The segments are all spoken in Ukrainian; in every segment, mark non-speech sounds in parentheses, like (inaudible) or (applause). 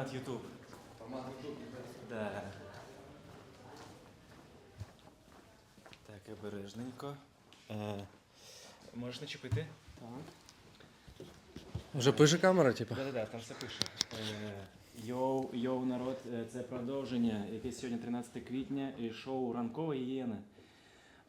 формат YouTube. Формат YouTube. Да. Так, обережненько. Е, можеш начепити? Вже пише камера, типу. Да, да, да, там все пише. Е, Йоу, йоу, народ, е, це продовження, яке сьогодні 13 квітня, і шоу Ранкова гієна.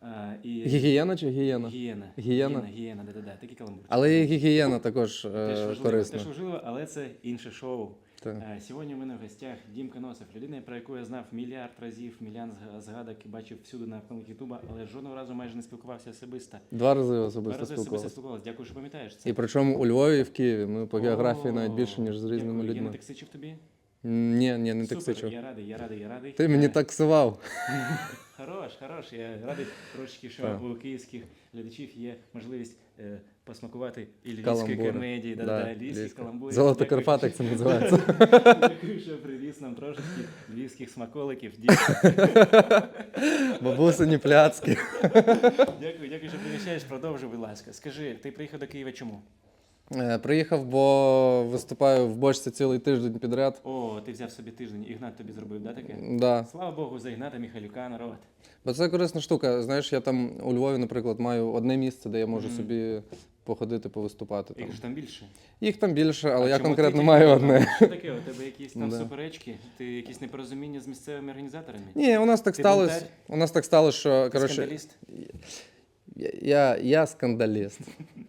Е, і... Гігієна чи гієна? Гієна. Гієна? Гієна, да, да, да, такий каламбур. Але і гігієна також Теж е, важливо, корисна. теж важливо, але це інше шоу. Так. Е, Сьогодні у мене в гостях Дімка Носов, людина, про яку я знав мільярд разів, мільян зга- згадок і бачив всюди на вкладах Ютуба, але жодного разу майже не спілкувався особисто. Два рази особисто Два рази особисто спілкувалися. Дякую, що пам'ятаєш це. І причому у Львові і в Києві. Ми по географії навіть більше, ніж з різними дякую. Я не людьми. токсичив тобі? Ні, ні, не Супер, токсичив. Я радий, я радий, я радий. Ти мені Е, таксував. (laughs) Хорош, хорош. Я радий трошки, що у київських глядачів є можливість е, посмакувати і львівської Каламбури. комедії, да, Да, да, львівських каламбурів. Золото Дякую, Карпат, як це (laughs) називається. Дякую, що привіз нам трошечки львівських смаколиків. (laughs) Бабусині пляцки. Дякую, дякую, що приміщаєш. Продовжуй, будь ласка. Скажи, ти приїхав до Києва чому? Е, Приїхав, бо виступаю в бочці цілий тиждень підряд. О, ти взяв собі тиждень, Ігнат тобі зробив, да, таке? Да. Слава Богу, за Ігната Міхалюка, народ. Бо це корисна штука. Знаєш, я там у Львові, наприклад, маю одне місце, де я можу собі походити, повиступати. Їх ж там більше. Їх там більше, але А я чому конкретно ти маю тільки одне. Що таке? У тебе якісь там (laughs) Да. суперечки? Ти якісь непорозуміння з місцевими організаторами? Ні, у нас так Ти сталося. бунтарь? У нас так сталося, що Ти коротше, скандаліст? я, я, я скандаліст.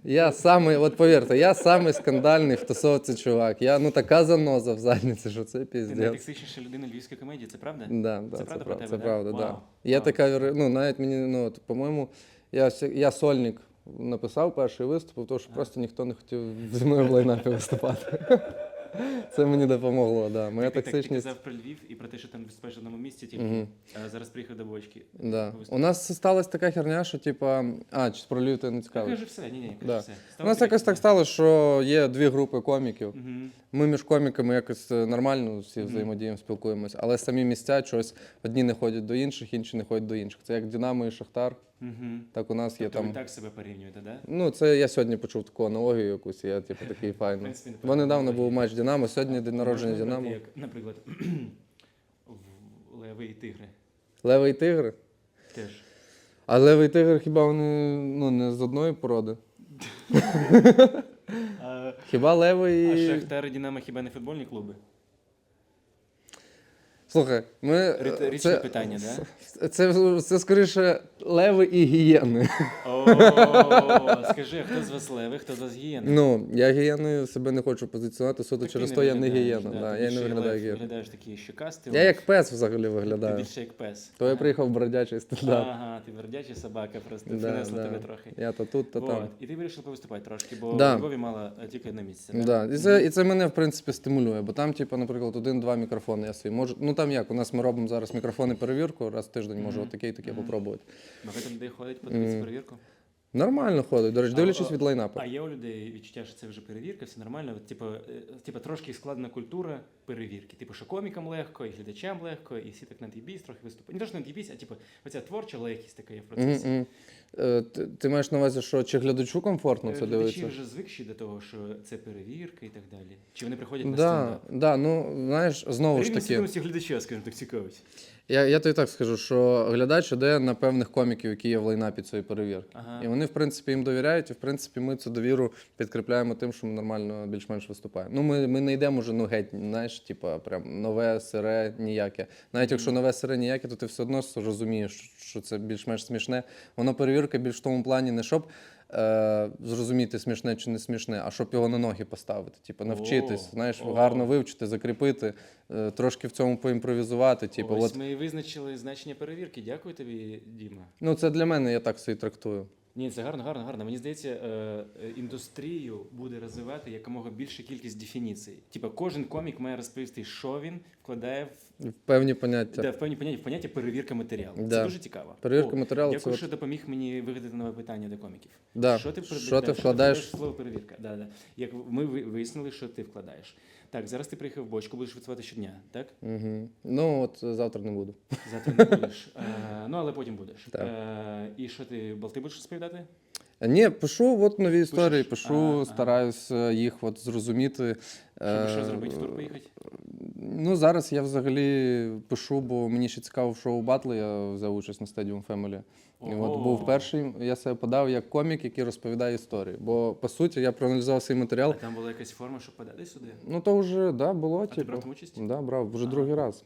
Я самий, от повірте, я самий скандальний в тусовці чувак. Я ну така заноза в задниці, що це Ти піздець. найтоксичніша людина львівської комедії, це правда? Да, да, Це це, правда прав- про це тебе, да? правда, да. Вау, Є вау. така, віри- ну навіть мені, ну от, по-моєму, я, ся- я сольник написав перший виступ, тому що просто ніхто не хотів зі мною в лайнапі виступати. (laughs) Це мені допомогло, да. Моя ти, так- ти казав про Львів і про те, що там виступаєш в одному місці, Мгм. а зараз приїхав до бочки. Да. У нас сталася така херня, що типа. А, чи про Львів ти не Та цікавий? кажи все, ні, ні, кажи Да. все. У нас якось так сталося, що є дві групи коміків. Угу. Ми між коміками якось е, нормально всі Мгм. взаємодіємо, спілкуємося, але самі місця щось одні не ходять до інших, інші не ходять до інших. Це як Динамо і Шахтар. Угу. Так у нас є Тобто ви там. так себе порівнюєте, да? Ну, це я сьогодні почув таку аналогію якусь, і я типу такий В файний. принципі, не Бо недавно був матч Динамо, сьогодні день народження Можна брати, Динамо. Як, наприклад, (clears throat) в леви і тигри Левий тигр. теж. А левий тигр хіба вони ну, не з одної породи? (laughs) А, Хіба левий. а Шахтар і Динамо хіба не футбольні клуби? Слухай, ми. Риторичне питання, да? Це, (laughs) це, це скоріше леви і гієни. О, скажи, хто з вас леви, хто з вас гієни? Ну, я гієною себе не хочу позиціонувати суто через то я не гієна. да, Да, я не виглядаю гієною. Виглядаєш такий щокастий. Я як пес взагалі Ти більше як пес. То я приїхав бродячий стендап. Ага, ти вердяча собака, просто Да, принесла да. тебе трохи. Я то тут, то Вот. там. І ти вирішив повиступати трошки, бо Да. у Львові мало е, тільки одне місце. Да. І, це, і це мене, в принципі, стимулює, бо там, типу, наприклад, один-два мікрофони я свої можу. Ну там як, у нас ми робимо зараз мікрофони перевірку, раз в тиждень можу отаке і таке попробувати. Багато людей ходить подивитися перевірку. Нормально ходить, до речі, дивлячись а, від лайнапу. А є у людей відчуття, що це вже перевірка, все нормально. От, Типу, е, типу, трошки складна культура перевірки. Типу, що комікам легко, і глядачам легко, і всі так над'їбісь, трохи виступають. Не то, що над'їбісь, а типу, оця творча легкість така є в процесі. Мгм, мгм. Е, ти, ти маєш на увазі, що чи глядачу комфортно Е, це Глядачі дивитися? вже звикші до того, що це перевірка і так далі. Чи вони приходять на Да, стендап? да, ну знаєш, знову ж Рівень таки, свідомості глядача, скажімо так, цікавить. Я, я тобі так скажу, що глядач іде на певних коміків, які є в лайнапі цієї перевірки. Ага. І вони, в принципі, їм довіряють, і в принципі ми цю довіру підкріпляємо тим, що ми нормально більш-менш виступаємо. Ну, ми, ми не йдемо вже ну геть, знаєш, типа прям нове, сире, ніяке. Навіть якщо нове сире ніяке, то ти все одно розумієш, що це більш-менш смішне. Воно перевірка більш в тому плані, не щоб. Е, зрозуміти смішне чи не смішне, а щоб його на ноги поставити. Типу, навчитись, О, знаєш, о. гарно вивчити, закріпити, е, трошки в цьому поімпровізувати. Типу, Ось от, ми і визначили значення перевірки. Дякую тобі, Діма. ну, це для мене, я так собі трактую. Ні, це гарно, гарно, гарно. Мені здається, е, е, індустрію буде розвивати якомога більша кількість дефініцій. Типа кожен комік має розповісти, що він вкладає в, В певні поняття. да, в певні поняття, в поняття перевірка матеріалу. Це дуже цікаво. Перевірка О, матеріалу це Дякую, от- що допоміг мені вигадати нове питання до коміків. Да. Що ти, Що ти да, вкладаєш? в слово перевірка? Да, да. Як ми ви- вияснили, що ти вкладаєш. Так, зараз ти приїхав в бочку, будеш працювати щодня, так? Угу. Ну, от е, завтра не буду. Завтра не будеш. (laughs) Е, ну, але потім будеш. Так. Е, і що ти, болти будеш розповідати? Е, Ні, пишу от нові історії, Пишеш? пишу, ага. стараюсь е, їх от зрозуміти. Щоб Е, що зробити в тур поїхати? Ну, зараз я взагалі пишу, бо мені ще цікаво в шоу батли. Я взяв участь на Stadium Family. І от Ого. був перший, я себе подав як комік, який розповідає історії. Бо по суті я проаналізував свій А матеріал. там була якась форма, щоб подати сюди. Ну то вже да, було, А ти типу. брав там участь? Да, брав, вже другий раз.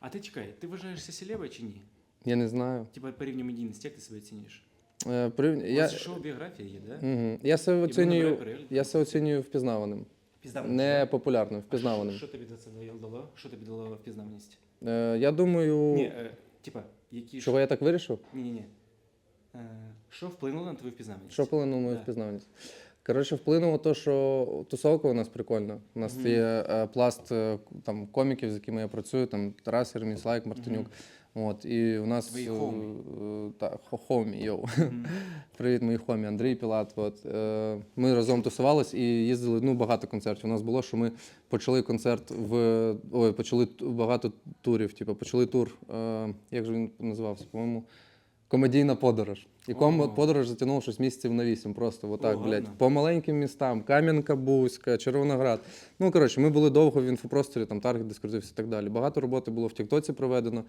А ти чекай, ти вважаєшся селебою чи ні? Я не знаю. Типа по рівню медійності, як ти себе оцінюєш? Е, при... Я... Ось шоу біографія є, да? Угу. я себе оцінюю. Я себе оцінюю впізнаваним. Впізнаваність. Не популярним, А впізнаваним. Що, що тобі за це дало? Що тобі дало впізнаваність? Е, я думаю, Ні, е, типа, які чого я так вирішив? Ні, ні, ні. Е, що вплинуло на твою впізнаваність? Що вплинуло на мою Да. впізнаваність? Коротше, вплинуло те, що тусовка у нас прикольна. У нас Мгм. є е, пласт е, там, коміків, з якими я працюю, там Тарас Єрміс, Лайк, Мартинюк. От, і у нас Твої хомі. та, хомі, йоу. (laughs) Привіт, мої хомі, Андрій Пілат. От, е, ми разом тусувались і їздили ну, багато концертів. У нас було, що ми почали концерт в. Ой, почали багато турів. Типу, почали тур. Е, як же він називався? По-моєму, комедійна подорож. І ком- Ого. подорож затягнула щось місяців на вісім. Просто отак, блядь. По маленьким містам, Кам'янка Бузька, Червоноград. Ну, коротше, ми були довго в інфопросторі, там таргет дискурсився і так далі. Багато роботи було в Тіктоці проведено.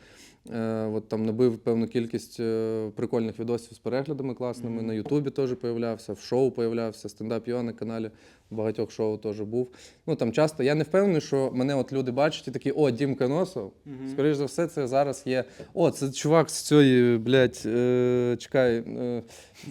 Е, от там набив певну кількість е, прикольних відосів з переглядами класними. Мгм. На Ютубі теж появлявся, в шоу появлявся, стендап йо на каналі багатьох шоу теж був. Ну там часто я не впевнений, що мене от люди бачать і такі, о, Дімка Носов. Мгм. Скоріше за все, це зараз є. О, це чувак з цієї, блядь, е, чекай,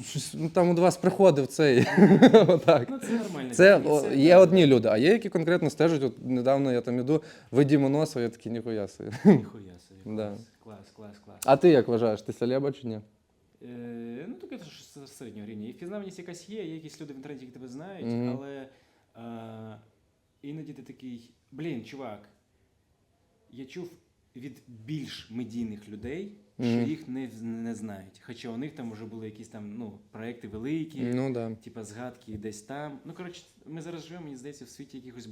щось, ну, там до вас приходив цей. (laughs) Отак. Ну, це нормально. Це о, є одні люди, а є, які конкретно стежать. От недавно я там іду, ви Діма Носов, я такий, ніхуя собі. Ніхуя собі. Да. Клас, клас, клас. А ти як вважаєш, ти селеба чи ні? Е, ну, таке ж з середнього рівня. І впізнаваність якась є, є якісь люди в інтернеті, які тебе знають, Мгм. але е, іноді ти такий, блін, чувак, я чув від більш медійних людей, що їх не, не знають. Хоча у них там вже були якісь там ну, проекти великі, Ну да. типа згадки десь там. Ну, коротше, ми зараз живемо, мені здається, в світі якихось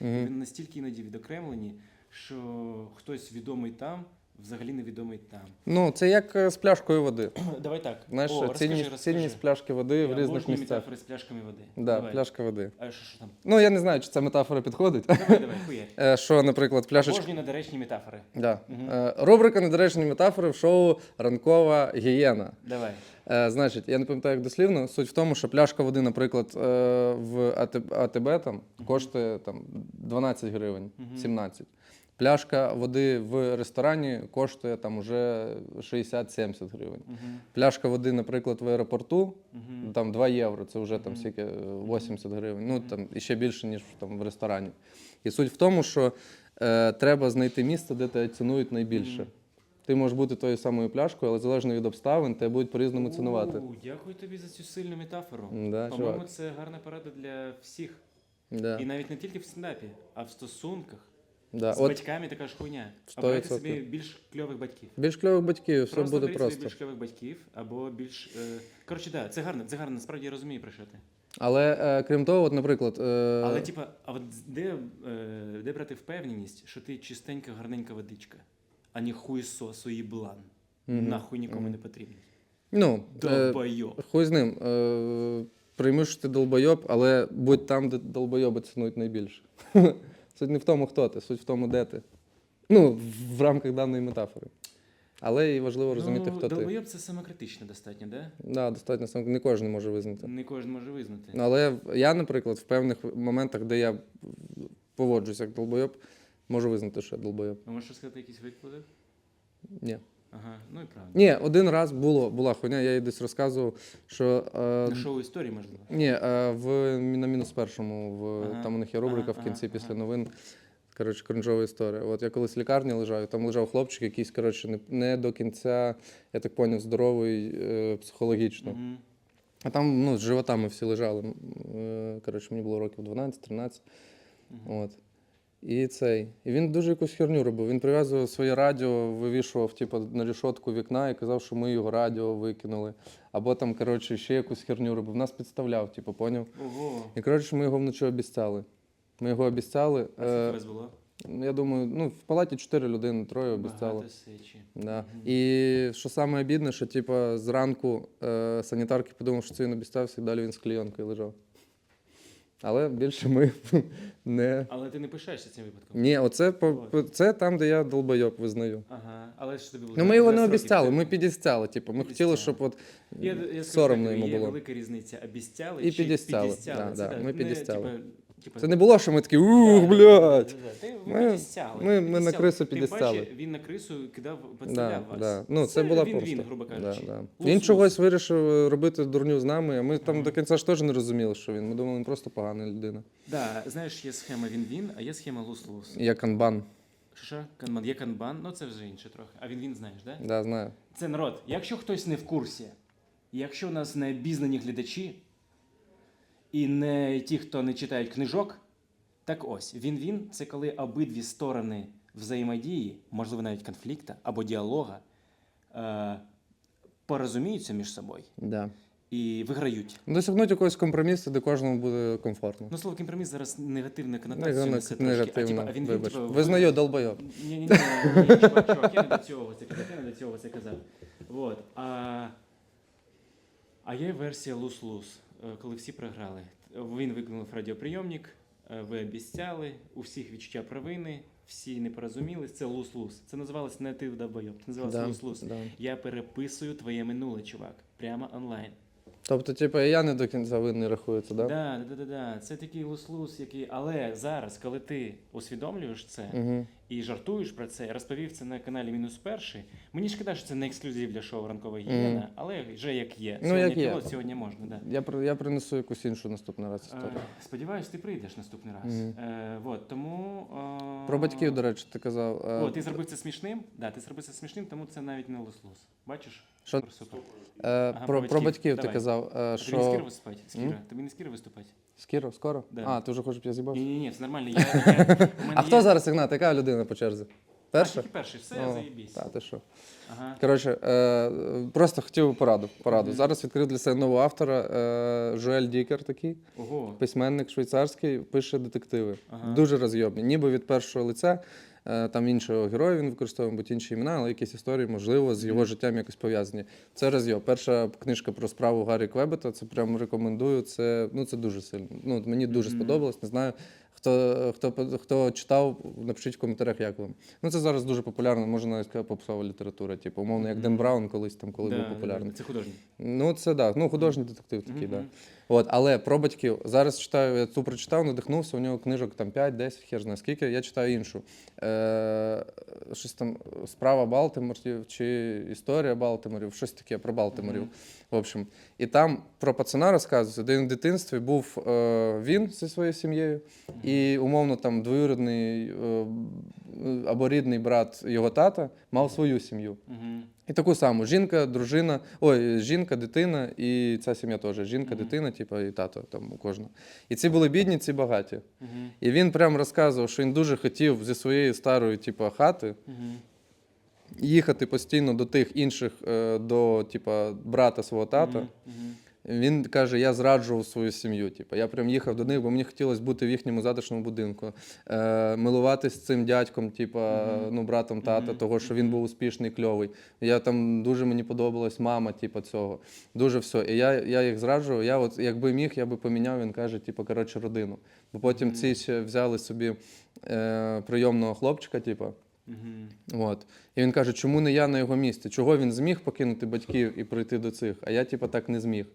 Мгм. Вони настільки іноді відокремлені, що хтось відомий там, взагалі невідомий там. Ну, це як е, з пляшкою води. (clears throat) Давай так. Знаєш, О, розкажи, цінність, розкажи. цінність пляшки води в різних місцях. метафори з пляшками води. Да, давай. пляшка води. А що, що там? Ну, я не знаю, чи ця метафора підходить. Давай, давай, (laughs) хуя. Е, Що, наприклад, пляшечка. Обожнюю недоречні метафори. Да. Мгм. Е, Рубрика недоречні метафори в шоу Ранкова гієна. Давай. Е, Значить, я не пам'ятаю як дослівно. Суть в тому, що пляшка води, наприклад, е, в АТБ, АТБ там коштує там 12 гривень, Мгм. 17. Пляшка води в ресторані коштує там уже 60-70 гривень. Угу. Пляшка води, наприклад, в аеропорту Угу. там 2 євро, це вже там стільки е, 80 гривень. Ну там і ще більше, ніж там в ресторані. І суть в тому, що е, треба знайти місце, де тебе цінують найбільше. Ти можеш бути тою самою пляшкою, але залежно від обставин, тебе будуть по-різному цінувати. У, Дякую тобі за цю сильну метафору. Да, По-моєму, це гарна порада для всіх. Да. І навіть не тільки в стендапі, а в стосунках. Да. З От батьками така ж хуйня. Обирайте собі більш кльових батьків. більш кльових батьків, все Просто буде оберіть собі просто. більш кльових батьків, або більш. Е... Коротше, да, це гарно, це гарно, насправді я розумію про що ти. Але е, крім того, от, наприклад, е, Але, типа, а от де, е, де брати впевненість, що ти чистенька, гарненька водичка, а не хуйсос, їблан. Мгм. Нахуй нікому не потрібний. ну, е, Долбойоб. хуй з ним. Е, прийми, що ти долбойоб, але будь там, де долбойоби цінують найбільше. (laughs) Суть не в тому, хто ти, суть в тому, де ти. Ну, в- рамках даної метафори. Але і важливо розуміти, ну, хто ти. долбойоб це самокритично достатньо, де? Да, достатньо сам не кожен може визнати. Не кожен може визнати. Але я, наприклад, в певних моментах, де я поводжуся як долбойоб, можу визнати, що я долбойоб. А можеш сказати якісь виклади? Ні. Ага, ну і правда. Ні, один раз було, була хуйня, я їй десь розказував, що. Е, На шоу історії, можливо. ні, е, в, на мінус першому, в, Ага, там у них є рубрика ага, в кінці ага, після ага. новин. Коротше, кринжова історія. От я колись в лікарні лежав, і там лежав хлопчик, якийсь, коротше, не, не до кінця, я так поняв, здоровий е, психологічно. Мгм. А там ну, з животами всі лежали. Е, Коротше, мені було років 12-13. Мгм. От. І цей. І він дуже якусь херню робив. Він прив'язував своє радіо, вивішував типу, на рішотку вікна і казав, що ми його радіо викинули. Або там, коротше, ще якусь херню робив. Нас підставляв, типу, поняв? Ого. І коротше, ми його вночі обіцяли. Ми його обіцяли. А Е, було? я думаю, ну, в палаті чотири людини, троє обіцяли. Да. І що саме обідне, що типу, зранку е, санітарки подумали, що це він обіцявся, і далі він з клійонкою лежав. Але більше ми (laughs) не. Але ти не пишаєшся цим випадком. Ні, оце по, це там, де я долбойок визнаю. Ага, але ж тобі було. Ну ми його не обіцяли, ми підістяли. Типу, ми хотіли, щоб от Я, я соромно так, йому є було. велика різниця обіцяли І чи підістяли, підістяли. да, Це да, ми не, підістяли. типа- типа- Це не було, що ми такі Да, ух, блядь. да, да, Ти- Ми- підістяли, ми- ми на крису підістяли. Він на крису кидав, Да, підставляв вас. да. Ну, це, була він, просто. Він, грубо кажучи. да. Лус-лус. Він чогось вирішив робити дурню з нами, а ми там до кінця ж теж не розуміли, що він. Ми думали, він просто погана людина. Да, знаєш, є схема він-він, а є схема лус-лус. Я канбан. Що що? Канбан, є канбан, ну це вже інше трохи. А він-він знаєш, да? Да, знаю. Це народ. Якщо хтось не в курсі, якщо у нас не обізнані глядачі і не ті, хто не читають книжок, так ось він-він це коли обидві сторони взаємодії, можливо, навіть конфлікту або діалога, е, порозуміються між собою Да. і виграють. Досягнути якогось компромісу, де кожному буде комфортно. Ну, слово компроміс зараз негативна конотація Негативно, несе трошки. А, типа, а він, Вибач. типа, Визнаю долбойоб. Ні, ні, ні, чувак, я не до цього це казав, я не до цього це казав. Вот. А, а є версія лус-лус, коли всі програли. Він викликав радіоприйомник, е, ви обіцяли, у всіх відчуття провини, всі не порозумілись. Це лус-лус. Це називалось не ти вдобойоб, це називалось Да, лус-лус. да. Я переписую твоє минуле, чувак, прямо онлайн. Тобто, типу, і я не до кінця винний рахується, да? Да, да, да, да. Це такий лус-лус, який. Але зараз, коли ти усвідомлюєш це, Угу. і жартуєш про це, розповів це на каналі Мінус Перший. Мені шкода, що це не ексклюзив для шоу Ранкова гігієна, Мгм. але вже як є. Ну, Сьогодні як є. пілот, сьогодні можна, да. Я, при- я принесу якусь іншу наступний раз історію. Е, Сподіваюсь, ти прийдеш наступний раз. Мгм. Е, вот, тому, е, Про батьків, до речі, ти казав. е, О, ти зробив це смішним? Да, ти зробив це смішним, тому це навіть не лус-лус. Бачиш? Що? Супер, е, про про, про батьків. ти Давай. казав, е, А тобі не з Кіра що. виступати? З Кіра? Тобі не з Кіра виступати? Скіро, скоро? Да. А, ти вже хочеш, щоб я з'їбав? Ні, ні, ні, все нормально. Я, (laughs) я, у мене А хто є- зараз Ігнат? Яка людина по черзі? А, Перша? тільки перший, все, О, заєбісь. Та, ти що? Ага. Коротше, е, просто хотів пораду. пораду. Зараз відкрив для себе нового автора е, Жуель Дікер такий, Ого. письменник швейцарський, пише детективи. Ага. Дуже розйобні. Ніби від першого лиця. Е, Там іншого героя він використовує, будь інші імена, але якісь історії, можливо, з його життям якось пов'язані. Це розйоб. Перша книжка про справу Гаррі Квебета. Це прям рекомендую. Це, ну, це дуже сильно. Ну, мені дуже сподобалось. Не знаю, хто, хто, хто читав, напишіть в коментарях, як вам. Ну, це зараз дуже популярно, можна навіть сказати, попсова література. Типу, умовно, як. Ден Браун колись там, коли Да, був популярний. Це художник. Ну, це да. Ну, художній детектив такий, Мгм, да. От, але про батьків. Зараз читаю, я ту прочитав, надихнувся, у нього книжок там 5-10, хер знає скільки, я читаю іншу. Е, щось там справа Балтиморів чи історія Балтиморів, щось таке про Балтиморів. Мгм. В общем. І там про пацана розказується, де він в дитинстві був е, він зі своєю сім'єю, і умовно там двоюрідний е, або рідний брат його тата мав свою сім'ю. І таку саму жінка, дружина, ой, жінка, дитина, і ця сім'я теж. Жінка, Мгм. дитина, типу, і тато там у кожного. І ці були бідні, ці багаті. Мгм. І він прям розказував, що він дуже хотів зі своєї старої, типу, хати Мгм. їхати постійно до тих інших, е, до типу, брата свого тата. Мгм. Мгм. Він каже: я зраджував свою сім'ю. Типу, я прям їхав до них, бо мені хотілося бути в їхньому затишному будинку, е, милуватись цим дядьком, типу, ну, братом тата, того, що він був успішний, кльовий. Я там дуже мені подобалась мама, типу, цього. Дуже все. І я, я їх зраджував. Я от якби міг, я би поміняв, він каже, типу, коротше, родину. Бо потім ці ще взяли собі е, прийомного хлопчика, типу. Мгм. От. І він каже, чому не я на його місці? Чого він зміг покинути батьків і прийти до цих, а я, типу, так не зміг.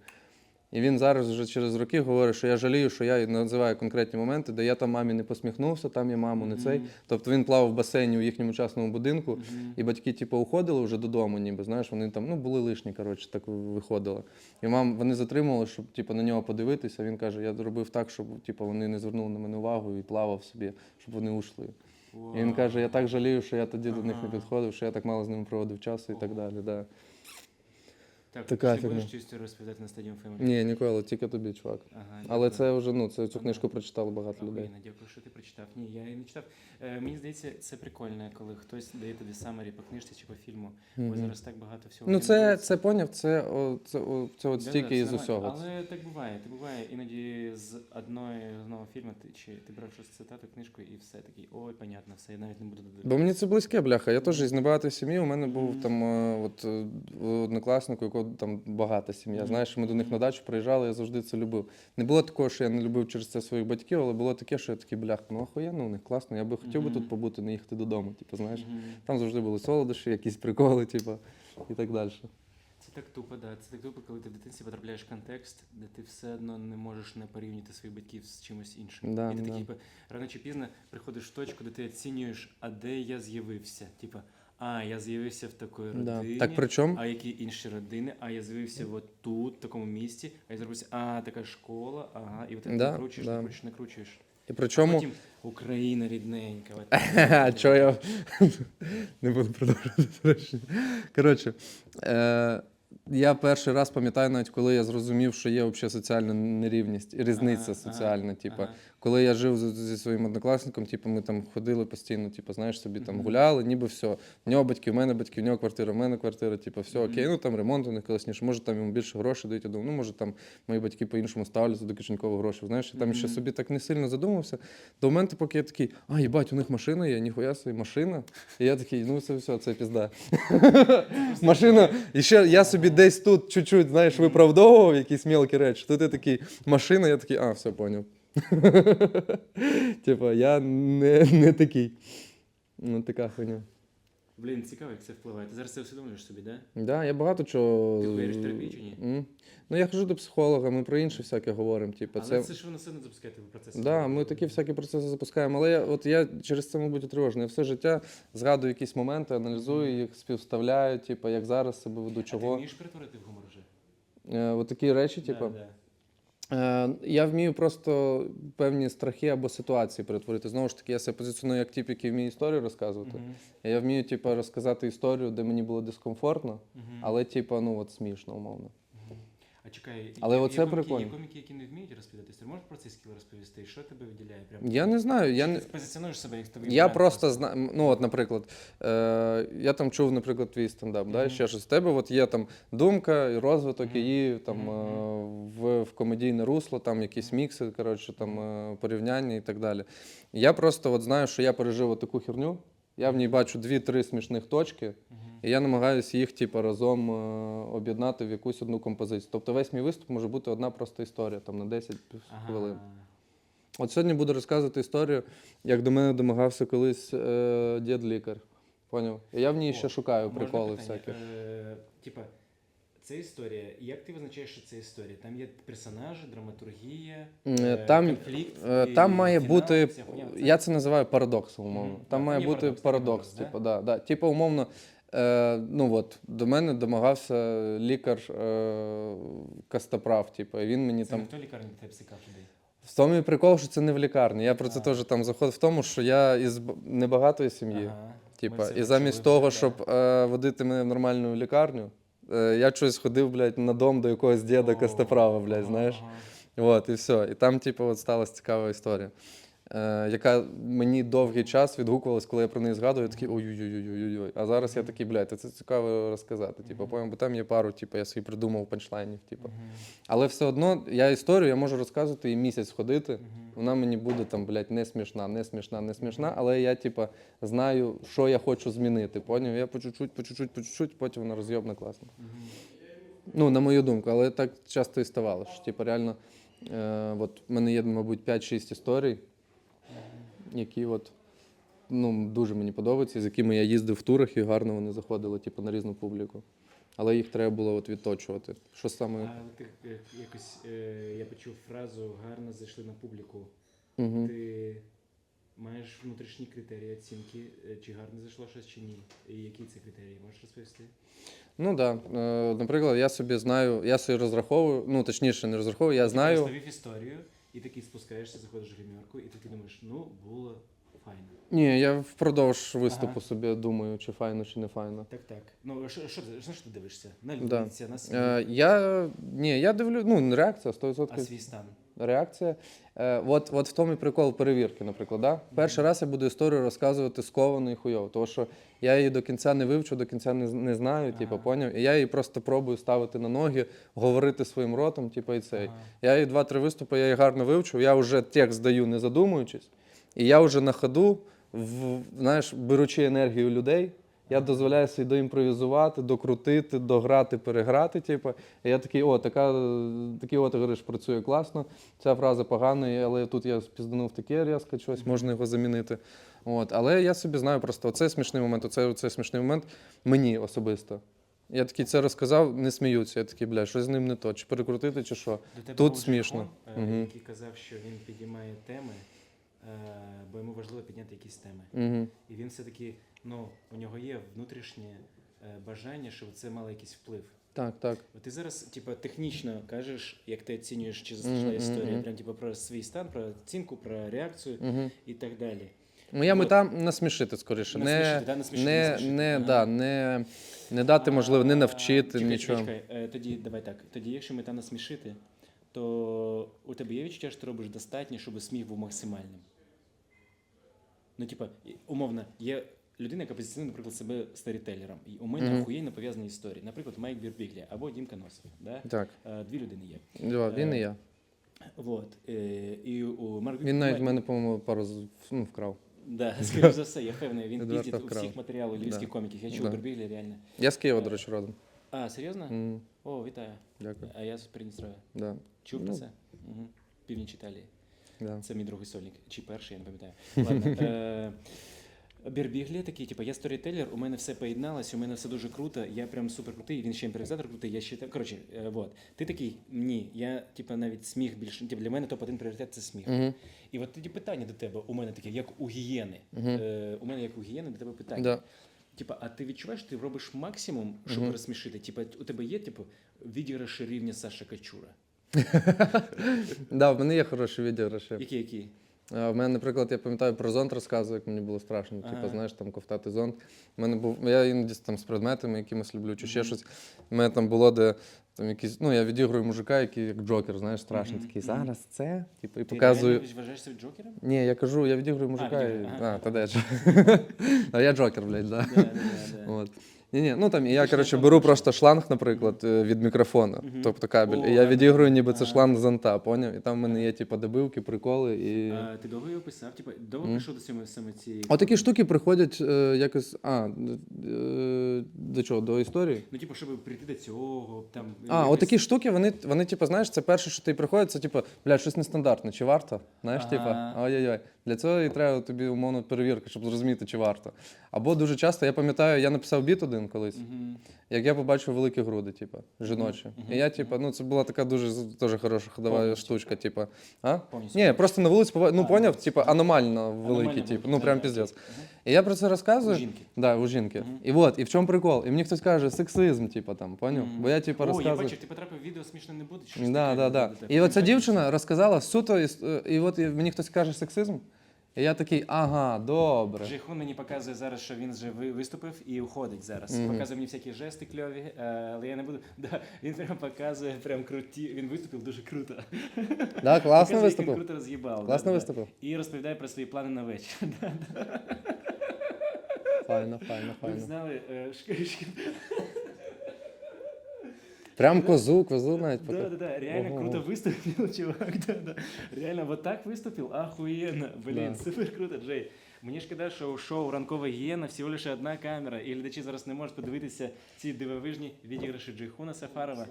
І він зараз вже через роки говорить, що я жалію, що я називаю конкретні моменти, де я там мамі не посміхнувся, там я маму не цей. Тобто він плавав в басейні у їхньому частному будинку, і батьки, типу, уходили вже додому, ніби знаєш, вони там ну, були лишні, коротше, так виходили. І мам, вони затримували, щоб типу, на нього подивитися. Він каже, я зробив так, щоб типу, вони не звернули на мене увагу і плавав собі, щоб вони ушли. І він каже, я так жалію, що я тоді до них не підходив, що я так мало з ними проводив часу і так далі. Да. Так, така ти фігня. будеш історію розповідати на стадіум Family? Ні, ніколи, тільки тобі, чувак. Ага, Але дякую. це вже ну, це цю книжку прочитало багато людей. Дякую, що ти прочитав. Ні, я її не читав. Е, мені здається, це прикольно, коли хтось дає тобі самері по книжці чи по фільму. Бо Мгм. зараз так багато всього. Ну, це, це поняв, це, о, це, о, це от Да-да, стільки це із нормально. усього. Але так буває. Так буває. Іноді з одної з одного фільму ти чи ти брав щось цитату, книжку і все такий, ой, понятно, все, я навіть не буду Бо мені це близьке, бляха. Я теж із небагатої сім'ї. У мене був там е, от, е, однокласник, у якого там багата сім'я. Знаєш, ми до них на дачу приїжджали, я завжди це любив. Не було такого, що я не любив через це своїх батьків, але було таке, що я такий бляха, ну охуєнно у них класно. Я би хотів би тут побути, не їхати додому. Типу, знаєш, там завжди були солодощі, якісь приколи, типу, і так далі. Це так тупо, да. Це так тупо, коли ти в дитинстві потрапляєш в контекст, де ти все одно не можеш не порівняти своїх батьків з чимось іншим. Да, і ти да. такий, типу, рано чи пізно приходиш в точку, де ти оцінюєш, а де я з'явився. Типа, а, я з'явився в такої Да. родині. Так причому А які інші родини? А я з'явився от тут, в такому місці, а я зробився, а, така школа, ага, і от ти Да, накручуєш, да. накручуєш, накручуєш. і причому. Потім Україна рідненька. от. (laughs) А чого я (laughs) не буду продовжувати. речення. Коротше, е, я перший раз пам'ятаю, навіть коли я зрозумів, що є взагалі соціальна нерівність і різниця Ага, соціальна. ага, типу, ага. коли я жив зі своїм однокласником, типу, ми там ходили постійно, типу, знаєш, собі там гуляли, ніби все. В нього батьки, в мене батьки, в нього квартира, в мене квартира, типу, все окей. Ну там ремонт у них колесніше, може там йому більше грошей дають. Я думаю, ну може там мої батьки по-іншому ставляться до кишенькових грошей. Знаєш, я там ще собі так не сильно задумався. До моменту, поки я такий, а їбать, у них машина є, ніхуя собі машина. І я такий, ну це все, це пізда. Машина, і ще я собі десь тут чуть-чуть, знаєш, виправдовував якісь мелкі речі. Тут я такий, машина, я такий, а, все поняв. (laughs) Типа, я не, не такий. Ну, така хуйня. Блін, цікаво, як це впливає. Ти зараз це усвідомлюєш собі, да? Да, я багато чого. Ти віриш в терапію чи ні? М. Ну, я хожу до психолога, ми про інше всяке говоримо. Типу, Але це... це ж ви насильно запускаєте в процес. Да, ми такі всякі процеси запускаємо. Але я, от я через це, мабуть, тривожний. Я все життя згадую якісь моменти, аналізую їх, співставляю, типу, як зараз себе веду, А ти чого. вмієш перетворити в гумор вже? Е, от такі речі, Да, типу. да. Е, я вмію просто певні страхи або ситуації перетворити. Знову ж таки, я себе позиціоную як тип, який вміє історію розказувати. Мгм, Я вмію, типу, розказати історію, де мені було дискомфортно, мгм, але, типу, ну от смішно, умовно. А чекай, Але є, оце є коміки, прикольно. Є коміки, які не вміють розповідати історію. Можеш про цей скіл розповісти? Що тебе виділяє? Прям Я не знаю, я Чи не. ти позиціонуєш себе як тобі. Я просто знаю, ну от, наприклад, е, я там чув, наприклад, твій стендап, да, і Мгм. ще щось. У тебе от є там думка і розвиток Мгм. її там е, в, в комедійне русло, там якісь мікси, коротше, там е, порівняння і так далі. Я просто от знаю, що я пережив таку херню. Я в ній бачу дві-три смішних точки, і я намагаюся їх типу, разом е, об'єднати в якусь одну композицію. Тобто весь мій виступ може бути одна просто історія, там на 10 Ага. хвилин. От сьогодні буду розказувати історію, як до мене домагався колись е, дід лікар. Поняв? І я в ній ще шукаю приколи всякі. Е, Типа, це історія. Як ти визначаєш, що це історія? Там є персонажі, драматургія, е, Там, конфлікт. е, і має фінал, бути. вся хуйня. Це- Я це називаю парадоксом, умовно. Мгм. Там Так, має бути парадокс, парадокс. Типу, да, да. Типу, умовно, е, ну от, до мене домагався лікар е, Костоправ, типу, і він мені Це там. ніхто лікарні тебе псикав туди. В тому і прикол, що це не в лікарні. Я про це А. теж там заходив в тому, що я із б- небагатої сім'ї. Ага. Типа, і почули замість вже, того, да. щоб е, водити мене в нормальну лікарню, е, я щось ходив, блядь, на дом до якогось діда Костоправа, блядь, знаєш. ага. От, і все. І там, типу, от сталася цікава історія, яка мені довгий час відгукувалась, коли я про неї згадую, я такий ой-ой-ой-ой-ой. А зараз я такий, блядь, це цікаво розказати. Типу, поняв, бо там є пару, типу, я собі придумав панчлайнів. Типу. Але все одно я історію я можу розказувати і місяць ходити. Вона мені буде там, блядь, не смішна, не смішна, не смішна, але я, типа, знаю, що я хочу змінити. Поняв? Я по чуть-чуть, по чуть-чуть, по чуть-чуть, потім вона розйобна класно. Ну, на мою думку, але так часто і ставало. Що, типу, реально, е, от в мене є, мабуть, 5-6 історій, які от, ну, дуже мені подобаються, з якими я їздив в турах і гарно вони заходили, типу, на різну публіку. Але їх треба було от відточувати. Що саме. А ти е, якось е, я почув фразу гарно зайшли на публіку. Угу. Ти маєш внутрішні критерії оцінки, е, чи гарно зайшло щось, чи ні. І які це критерії? Можеш розповісти? Ну так. Да. Е, наприклад, я собі знаю, я собі розраховую, ну точніше, не розраховую, я Ти знаю. розповів історію, і такий спускаєшся, заходиш в гримерку, і такий думаєш, ну, було файно. Ні, я впродовж виступу Ага. собі думаю, чи файно, чи не файно. Так, так. Ну, що, що, ти- що, ти дивишся? На Да. на свій, Е, я ні, я дивлю, ну реакція 100%. а свій стан. Реакція. Е, от, от в тому і прикол перевірки, наприклад. Да? Перший раз я буду історію розказувати сковано і хуйово, тому що я її до кінця не вивчу, до кінця не, не знаю, типу, поняв? І я її просто пробую ставити на ноги, говорити своїм ротом, типу, і цей. Ага. Я її два-три виступи, я її гарно вивчив, я вже текст здаю, не задумуючись, і я вже на ходу, в, знаєш, беручи енергію людей, я дозволяю собі доімпровізувати, докрутити, дограти, переграти. Типу. І я такий, о, така, такий отигриш працює класно. Ця фраза погана, але тут я спізданув таке різко щось, можна його замінити. От. Але я собі знаю просто оцей смішний момент, оцей, оцей смішний момент мені особисто. Я такий це розказав, не сміються. Я такий, бля, щось з ним не то, чи перекрутити, чи що. До тебе Тут був смішно. Жихон, е, Мгм. який казав, що він підіймає теми, е, бо йому важливо підняти якісь теми. Угу. І він все-таки, ну, у нього є внутрішнє е, бажання, щоб це мало якийсь вплив. Так, так. От ти зараз, типа, технічно кажеш, як ти оцінюєш, чи зайшла Мгм, історія, прям типа про свій стан, про оцінку, про реакцію Угу. і так далі. Моя От. мета насмішити скоріше. Насмішити, не, да, насмішити, не, насмішити. не, Ага. да, не, не дати можливо, не навчити чекай, нічого. Чекай, чекай. Е, Тоді давай так. Тоді, якщо мета насмішити, то у тебе є відчуття, що ти робиш достатньо, щоб сміх був максимальним. Ну, типа, умовно, є людина, яка позиціонує, наприклад, себе старітелером. І у мене Мгм. охуєнно пов'язані історії. Наприклад, Майк Бірбіглі або Дімка Носов. Да? Так, Е, Дві людини є. да, він і Е, я. Вот. Е, І у Марк Він навіть в мене, по-моєму, пару ну, вкрав. Да, (laughs) скоріш за все, я впевнений, він Едуард піздить у всіх матеріалів львівських Да. коміків. Я чув Да. Бірбіглі реально. Я з Києва, до речі, родом. А, серйозно? М, О, вітаю. Дякую. А я з Придністров'я. Да. Чув про Ну. це? Угу. Північ Італії. Да. Це мій другий сольник. Чи перший, я не пам'ятаю. Ладно. (laughs) Е, Бірбіглі такий, типу, я сторітелер, у мене все поєдналось, у мене все дуже круто, я прям супер крутий, він ще імпровізатор крутий, я ще так. Коротше, е, вот. Ти такий, ні, я типу, навіть сміх більше. Типу, для мене топ-1 пріоритет це сміх. Угу. І от тоді питання до тебе, у мене таке, як у гієни. Мгм. Е, у мене як у гієни до тебе питання. Да. Типа, а ти відчуваєш, ти робиш максимум, щоб Мгм. розсмішити? Типа, у тебе є, типу, відіграші рівня Саша Качура? (laughs) Да, в мене є хороші відео. Які, які? А, В мене, наприклад, я пам'ятаю про зонт розказую, як мені було страшно. Ага. Типу, знаєш, там ковтати зонт. У мене був, я іноді там з предметами якимось люблю, чи ще щось. У мене там було, де там якісь, ну я відіграю мужика, який як Джокер, знаєш, страшний такий. Зараз це. Типу, і Ти показую. реально вважаєш себе Джокером? Ні, я кажу, я відіграю мужика. і... відіграю, ага. А, та де ж. (laughs) А я Джокер, блядь, да. Да, да, да, да. От. Ні, ні, ну там і я, коротше, беру просто шланг, наприклад, е, від мікрофона, тобто кабель. І я да, відіграю, ніби це шланг зонта, поняв? І там в мене є, типу, добивки, приколи і. А, ти довго його писав? Типа, довго прийшов до саме, саме цієї. Отакі штуки приходять е, якось. А, е, до чого? До історії? Ну, типу, щоб прийти до цього, там. А, отакі штуки, вони, вони, типу, знаєш, це перше, що ти приходить, це типу, блядь, щось нестандартне, чи варто? Знаєш, типу, ой-ой-ой. Для цього і треба тобі умовно перевірка, щоб зрозуміти, чи варто. Або дуже часто, я пам'ятаю, я написав біт один колись, як я побачив великі груди, типу, жіночі. І я, типу, ну це була така дуже теж хороша ходова штучка, типу. А? Ні, просто на вулиці, ну поняв, ну, типу, аномально великі, типу, ну прям піздець. І я про це розказую. У жінки. Да, у жінки. Мгм. І от, і в чому прикол? І мені хтось каже, сексизм, типу, там, поняв? Мгм. Бо я, типу, О, я розказую. бачив, ти потрапив в відео смішно не буде? чи щось Да, таке? да, да. Да-да-да. І оця дівчина розказала суто, іс- е, і от і мені хтось каже сексизм. І я такий, ага, добре. Джейхун мені показує зараз, що він вже ви- виступив і уходить зараз. Мгм. Показує мені всякі жести кльові, е, але я не буду. (laughs) Да, він прям показує, прям круті. Він виступив дуже круто. Да, класно Показує, як Він виступив. круто роз'їбав. Класно да, да. виступив. І розповідає про свої плани на вечір. (laughs) Да, Файно, файно, Ви файно. знали, е, Прям козу, козу навіть Да, пока. да, да, реально Ого. круто выступил, (laughs) чувак, да, да. Реально вот так выступил, охуенно. Блін, Да. супер круто, Джей. Мені шкода, що у шоу Ранкова гієна всього лише одна камера, і глядачі зараз не можуть подивитися ці дивовижні відіграші Джейхуна Сафарова.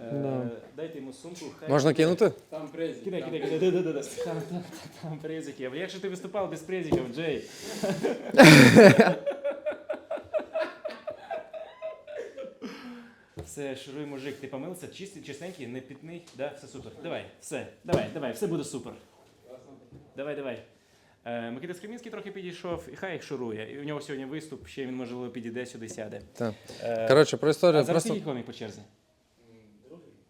Е, Да. Дайте йому сумку. хай Можна кинути? Там презик. Кидай, кидай, кидай, да, да, да, да. Там, там, там презики. А як же ти виступав без презиків, Джей? (laughs) Все, шуруй, мужик, ти помилився, чистий, чистенький, не пітний, да, все супер. Давай, все, давай, давай, все буде супер. Давай, давай. Е, Микита Скремінський трохи підійшов, і хай їх шурує. І у нього сьогодні виступ, ще він можливо підійде сюди сяде. Так. Е, Коротше, про а історію зараз просто. який комік по черзі?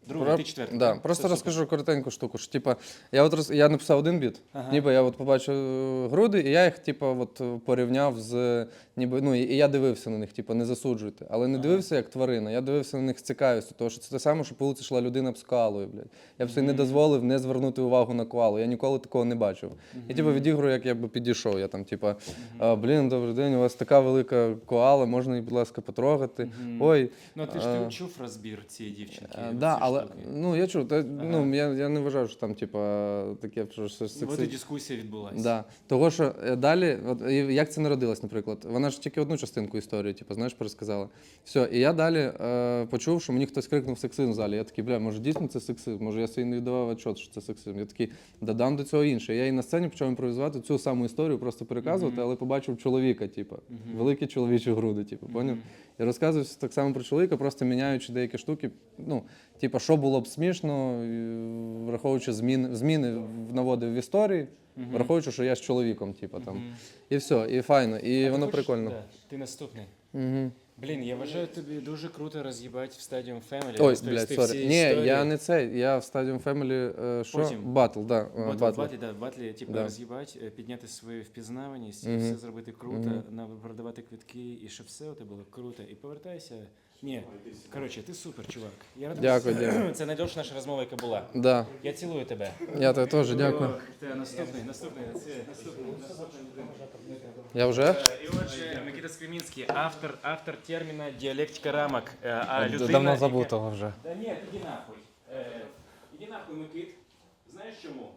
Другий, Про- ти четвертий. Да, просто розкажу коротеньку штуку. Що, типа, я от роз... я написав один біт, Ага. ніби я от побачив е, груди, і я їх, типа, от е, порівняв з ніби. Ну, і я дивився на них, типа, не засуджуйте. Але не Ага. дивився як тварина, я дивився на них з цікавістю, тому що це те саме, що по вулиці йшла людина б з коалою, блядь. Я б собі не дозволив не звернути увагу на коалу. Я ніколи такого не бачив. І типу відіграю, як я би підійшов. Я там, типа, «А, блін, добрий день, у вас така велика коала, можна її, будь ласка, потрогати. Ой, Ну, ти ж А. ти чув розбір цієї дівчинки. Е, Да, ж але, ну я чув, та, Ага. ну я, я не вважаю, що там, типа, таке що щось От і сексі... дискусія відбулася. Да. Того, що е, далі, от і як це народилось, наприклад, вона ж тільки одну частинку історії, типу, знаєш, пересказала. Все, і я далі е, почув, що мені хтось крикнув сексизм в залі. Я такий, бля, може дійсно це сексизм? Може я собі не віддавав отчет, що це сексизм. Я такий, додам до цього інше. Я і на сцені почав імпровізувати цю саму історію, просто переказувати, але побачив чоловіка, типу, великі чоловічі груди, типу, поняв? І розказую так само про чоловіка, просто міняючи деякі штуки. Ну, типу, що було б смішно, враховуючи зміни, зміни в- наводив в історії, Мгм. враховуючи, що я з чоловіком, типу, там. Мгм. І все, і файно, і А ти воно хочеш- прикольно. Да, ти наступний. Угу. Блін, я вважаю тобі дуже круто роз'їбати в Stadium Family. Ой, блядь, сорі. Ні, я не цей, я в Stadium Family, е, що? Потім. Батл, да, е, Батл, батл. батлі, да, батлі, типу, Да. роз'їбати, е, підняти свою впізнаваність, Мгм. все зробити круто, Мгм. на продавати квитки, і щоб все у тебе було круто. І повертайся. Ні, коротше, ти супер, чувак. Я радий, Дякую, дякую. (clears throat) Це найдовша наша розмова, яка була. Да. Я цілую тебе. Я тебе теж дякую. Ти наступний, наступний, це наступний. Я вже? Е, І отже, Микита Скремінський, автор, автор терміна діалектика рамок. Е, А людина, Давно яка- забув того вже. Да ні, іди нахуй. Е, іди нахуй, Микит. Знаєш чому?